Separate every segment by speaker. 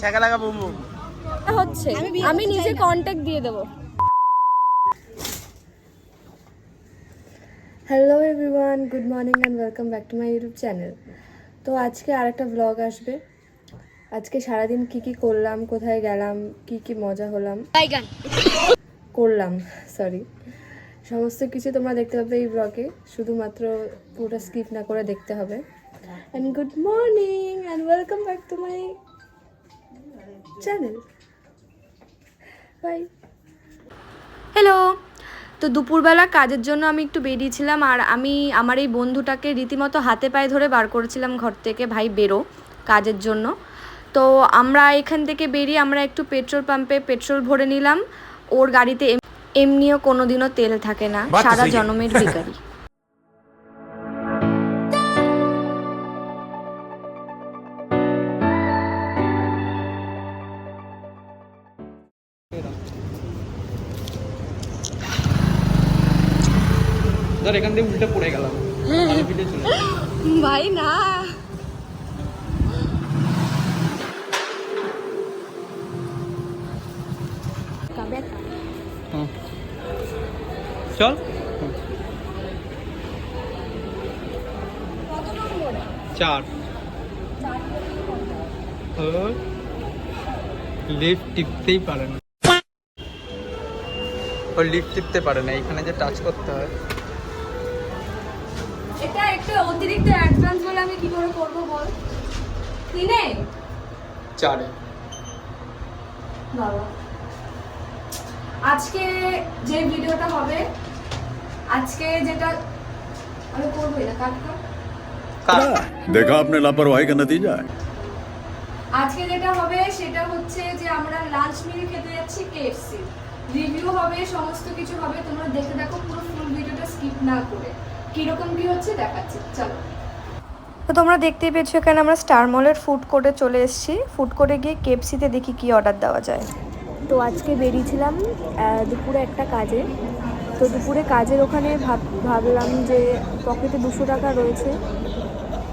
Speaker 1: ছ্যাঁকা লাগা broom. Broom
Speaker 2: হচ্ছে আমি নিজে কন্ট্যাক্ট দিয়ে দেবো। Hello everyone good morning and welcome back to my YouTube channel তো আজকে আরেকটা ব্লগ আসবে। আজকে সারাদিন কি কি করলাম কোথায় গেলাম কি কি মজা হলাম? করলাম সরি সমস্ত কিছু তোমরা দেখতে পাবে এই ব্লগে শুধুমাত্র পুরোটা স্কিপ না করে দেখতে হবে। And good morning and welcome back to my channel bye hello তো দুপুরবেলা কাজের জন্য আমি একটু বেরিয়েছিলাম আর আমি আমার এই বন্ধুটাকে রীতিমতো হাতে পায়ে ধরে বার করেছিলাম ঘর থেকে ভাই বেরো কাজের জন্য। তো আমরা এখান থেকে বেরিয়ে আমরা একটু পেট্রোল পাম্পে পেট্রোল ভরে নিলাম। ওর গাড়িতে এম- এমনিও কোনোদিনও তেল থাকে না। সারা। জনমের ভিখারি।
Speaker 1: ধর এখান থেকে উল্টে পড়ে গেলাম।
Speaker 2: ভাই না।
Speaker 1: চল। চার। লিফট টিপতেই পারে না। ও লিফট টিপতে পারে না এখানে যে টাচ করতে হয়।
Speaker 2: এটা একটু অতিরিক্ত অ্যাডভান্স বলে আমি কি করে করব বল? তিনে?
Speaker 1: চারে।
Speaker 2: বাবা। আজকে যে ভিডিওটা হবে আজকে যেটা আমি করব না কাট
Speaker 3: দেখা আপনার লাপরওয়াহি কা নতিজা
Speaker 2: আজকে যেটা হবে সেটা হচ্ছে যে আমরা লাঞ্চ মিল খেতে যাচ্ছি কেএফসি রিভিউ হবে সমস্ত কিছু হবে তোমরা দেখে দেখো পুরো ফুল ভিডিওটা স্কিপ না করে। কীরকম কি হচ্ছে দেখাচ্ছি চলো। তো তোমরা দেখতেই পেয়েছ এখানে আমরা স্টার মলের ফুড কোর্টে চলে এসেছি। ফুড কোর্টে গিয়ে কেএফসিতে দেখি কি অর্ডার দেওয়া যায়। তো আজকে বেরিয়েছিলাম দুপুরে একটা কাজে। তো দুপুরে কাজের ওখানে ভাব ভাবলাম যে পকেটে দুশো টাকা রয়েছে।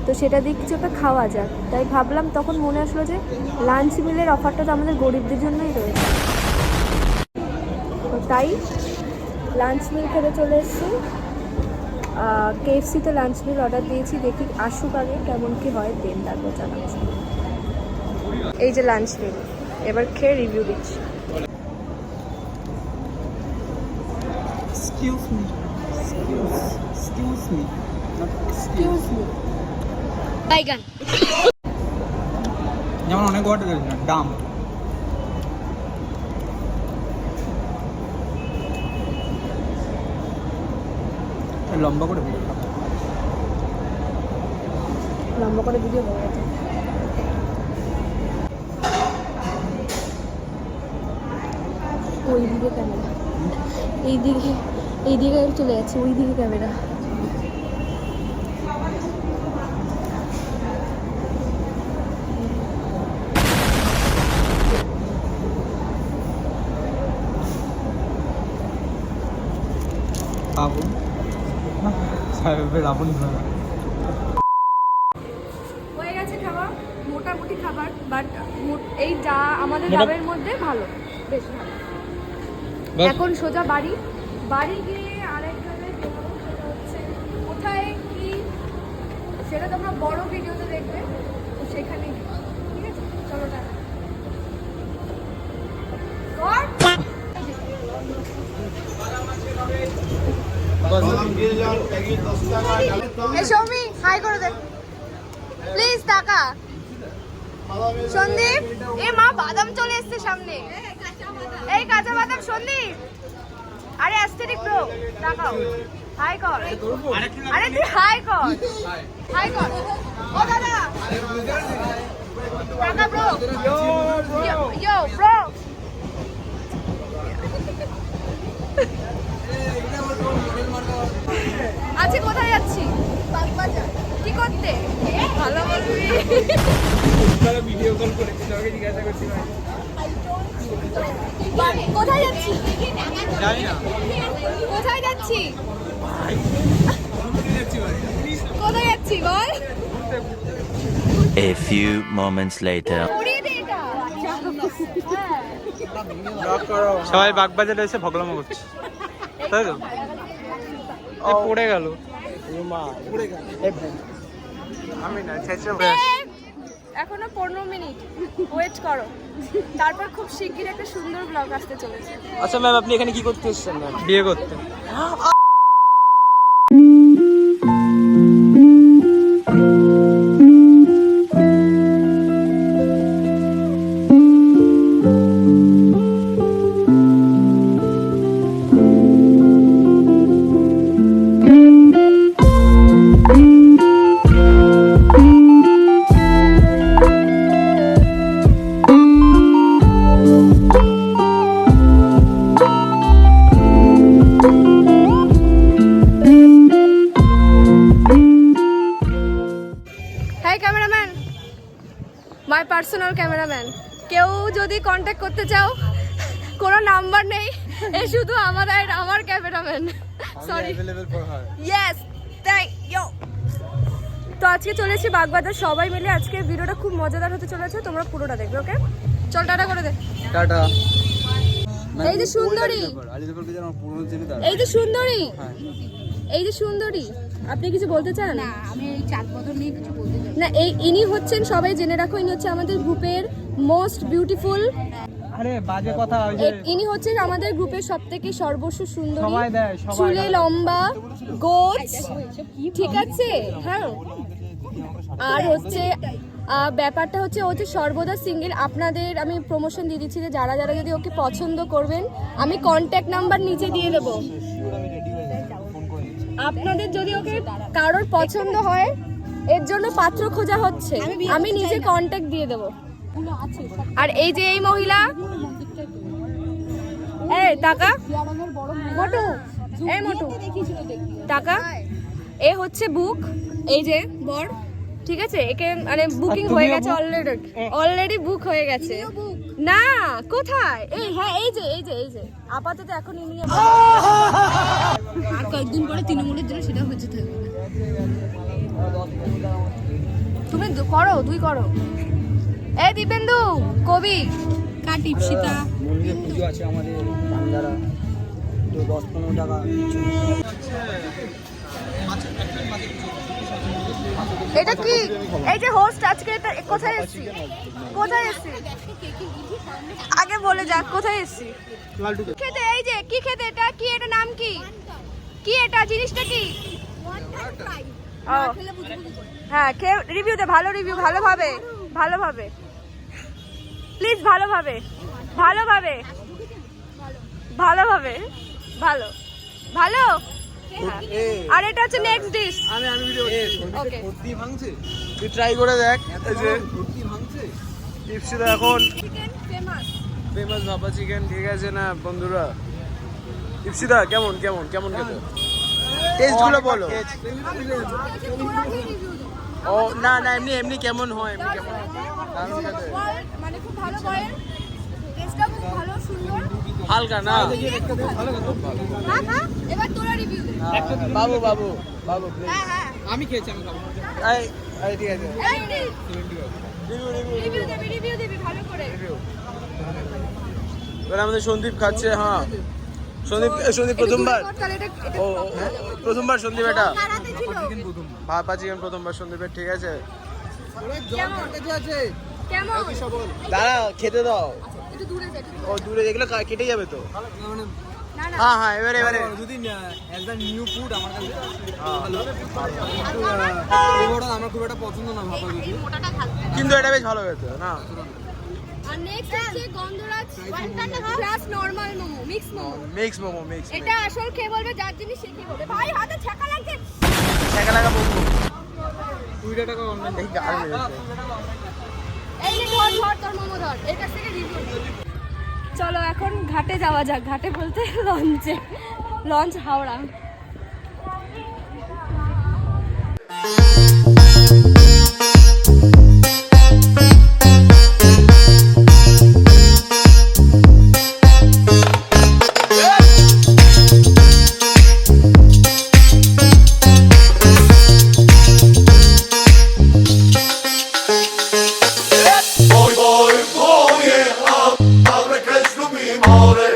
Speaker 2: তো সেটা দিয়ে কিছু একটা খাওয়া যাক। তাই ভাবলাম তখন মনে আসলো যে লাঞ্চ মিলের অফারটা তো আমাদের গরিবদের জন্যই রয়েছে। তো তাই লাঞ্চ মিল খেতে চলে এসেছি। কেএফসিতে লাঞ্চ মিল অর্ডার দিয়েছি দেখি আসুক আগে কেমন কি হয় দেন তারপর জানাচ্ছি এই যে লাঞ্চ মিল এবার খেয়ে রিভিউ দিচ্ছি।
Speaker 1: Excuse me excuse me
Speaker 2: excuse me
Speaker 1: যেমন অনেক অর্ডার লম্বা করে ভিডিও
Speaker 2: লম্বা করে ভিডিও ওই দিকে ক্যামেরা এই দিকে এই দিকে চলে যাচ্ছে ওই দিকে ক্যামেরা
Speaker 1: বাবু
Speaker 2: হয়ে গেছে খাবার মোটামুটি খাবার বাট এই যা আমাদের মধ্যে ভালো বেশ ভালো। এখন সোজা বাড়ি বাড়ি গিয়ে সেটা হচ্ছে কোথায় কি সেটা তোমরা বড় ভিডিওতে দেখবে তো সেখানে গিয়ে। ঠিক আছে? চলো টাটা এই সৌমি হাই করে দে। প্লিজ টাকা। সন্দীপ, এ মা, বাদাম চলে এসছে সামনে। এই কাঁচা বাদাম, সন্দীপ। আরে অ্যাস্থেটিক ব্রো টাকাও হাই কর। আরে, তুই হাই কর। হাই কর। ও, দাদা। টাকা ব্রো ইয়ো ব্রো আজকে কোথায় যাচ্ছি? কি করতে? ভালো বলবি।
Speaker 1: ভিডিও কল করে তোমাকে জিজ্ঞাসা করছি
Speaker 2: কোথায় যাচ্ছি?
Speaker 1: জানি না
Speaker 2: কোথায় যাচ্ছি?
Speaker 1: যাচ্ছি
Speaker 2: কোথায় যাচ্ছি বল?
Speaker 4: A few moments later.
Speaker 2: এটা।
Speaker 1: সবাই বাগবাজারে এসে ভগলামো করছে। তাই তো? পড়ে গেল। আমি না
Speaker 2: এখনও পনেরো মিনিট। ওয়েট করো। তারপর খুব শিগগির একটা সুন্দর ব্লগ আসতে চলেছে।
Speaker 4: আচ্ছা ম্যাম আপনি এখানে কি করতে এসছেন ম্যাম
Speaker 1: বিয়ে করতে।
Speaker 2: কেউ যদি কন্ট্যাক্ট করতে চাও কোনো নাম্বার নেই এ শুধু আমাদের আমার cameraman sorry yes thank you তো আজকে চলেছি বাগবাজার সবাই মিলে আজকে ভিডিওটা খুব মজাদার হতে চলেছে তোমরা পুরোটা দেখবে ওকে চল টাটা করে দে।
Speaker 4: টাটা।
Speaker 2: এই যে সুন্দরী। এই যে সুন্দরী। এই যে সুন্দরী। আপনি কিছু বলতে চান? না
Speaker 5: আমি এই চাঁদ বদল নিয়ে কিছু বলতে চাই
Speaker 2: না। এই ইনি হচ্ছেন সবাই জেনে রাখো ইনি হচ্ছে আমাদের গ্রুপের মোস্ট বিউটিফুল।
Speaker 1: আরে বাজে কথা
Speaker 2: ইনি হচ্ছেন আমাদের গ্রুপের সব থেকে সর্বস্ব সুন্দরী চুলে লম্বা গোছ। ঠিক আছে? হ্যাঁ। আর হচ্ছে ব্যাপারটা হচ্ছে ও হচ্ছে সর্বদা সিঙ্গেল আপনাদের আমি প্রমোশন দিয়ে দিচ্ছি যে যারা যারা যদি ওকে পছন্দ করবেন আমি কন্ট্যাক্ট নাম্বার নিচে দিয়ে দেবো। আপনাদের যদি ওকে কারোর পছন্দ হয় এর জন্য পাত্র খোঁজা হচ্ছে। আমি নিজে কন্ট্যাক্ট দিয়ে দেবো। আর এই যে এই মহিলা? এই টাকা। মোটু এই মোটু। টাকা। এ হচ্ছে বুক এই যে বর। ঠিক আছে? একে মানে বুকিং হয়ে গেছে অলরেডি অলরেডি বুক হয়ে গেছে। না কোথায়? এই হ্যাঁ এই যে এই যে এই যে। আপাতত এখন ইনি
Speaker 5: আর কয়েকদিন পরে তৃণমূলের জন্য সেটা হচ্ছে থাকবে।
Speaker 2: তুমি করো তুই করো। এই দীপেন্দু কবি।
Speaker 5: কার টিপসিতা
Speaker 4: মন্দিরে পুজো আছে আমাদের বান্দারা তো দশ পনেরো টাকা।
Speaker 2: এটা কি? এই যে হোস্ট আজকে এটা কোথায় এসেছি? কোথায় এসেছি? আগে বলে যাক কোথায় এসেছি? খেতে? এই যে কি খেতে? এটা কি? এটা নাম কি? কি এটা? জিনিসটা কি? হ্যাঁ খেয়ে রিভিউ দে ভালো রিভিউ ভালোভাবে ভালোভাবে। প্লিজ ভালোভাবে ভালোভাবে ভালোভাবে ভালো ভালো? আর এটা হচ্ছে নেক্সট ডিশ
Speaker 4: আমি আমি ভিডিও
Speaker 2: ওকে
Speaker 4: তুই ট্রাই করে দেখ। এই যে টিপসিটা এখন।
Speaker 2: চিকেন ফেমাস
Speaker 4: ফেমাস ভাপা চিকেন ঠিক আছে না বন্ধুরা? টিপসিদা কেমন কেমন কেমন খেতে? টেস্টগুলো বলো। ও না না এমনি এমনি কেমন হয় এমনি কেমন? দারুণ খেতে।
Speaker 2: মানে খুব ভালো করেন টেস্টটা খুব ভালো সুন্দর
Speaker 4: হালকা না?
Speaker 2: হ্যাঁ হ্যাঁ এবার তোরা রিভিউ দে
Speaker 4: বাবু বাবু বাবু
Speaker 2: হ্যাঁ হ্যাঁ
Speaker 1: আমি খেয়েছি আমি খাব।
Speaker 4: এই এই ঠিক আছে। Review review.
Speaker 2: রিভিউ দেবি রিভিউ দেবি ভালো করে।
Speaker 4: রিভিউ এবার আমাদের সন্দীপ খাচ্ছে হ্যাঁ। সন্দীপ সন্দীপ প্রথমবার? ও প্রথমবার সন্দীপ এটা? ভাপা চিকেন প্রথমবার সন্দীপের ঠিক আছে। দাঁড়া খেতে দাও।
Speaker 2: একটু
Speaker 4: ও দূরে দেখলে কেটে যাবে তো।
Speaker 2: না না।
Speaker 4: হ্যাঁ হ্যাঁ এবারে এবারে।
Speaker 1: যদি অ্যাজ আ নিউ ফুড আমার কাছে
Speaker 4: হ্যাঁ।
Speaker 1: আমার খুব একটা পছন্দ না ভাপা
Speaker 4: কিন্তু এটা বেশ ভালো হয়েছে না?
Speaker 2: আর নেক্সট হচ্ছে Gondhoraj plus normal momo. Mix momo
Speaker 4: mix momo. Mix
Speaker 2: এটা আসল খেয়ে বলবে? যার জিনিস সে কি বলবে? ভাই হাতে ছাকা লাগছে।
Speaker 4: ছেঁকা লাগা মোমো
Speaker 1: কুড়ি টাকা অনলাইন
Speaker 4: এই গাল
Speaker 2: এই যে ধর ধর তোর মোমো ধর। এর কাছ থেকে রিভিউ চলো এখন ঘাটে যাওয়া যাক। ঘাটে বলতে লঞ্চে লঞ্চ হাওড়া। Glory.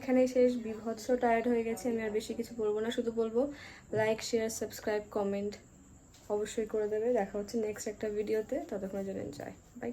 Speaker 2: এখানেই শেষ। বিভৎস টায়ার্ড হয়ে গেছে, আমি আর বেশি কিছু বলব না, শুধু বলব লাইক শেয়ার সাবস্ক্রাইব কমেন্ট অবশ্যই করে দেবে। দেখা হচ্ছে নেক্সট একটা ভিডিওতে ততক্ষণ জন্য যায় বাই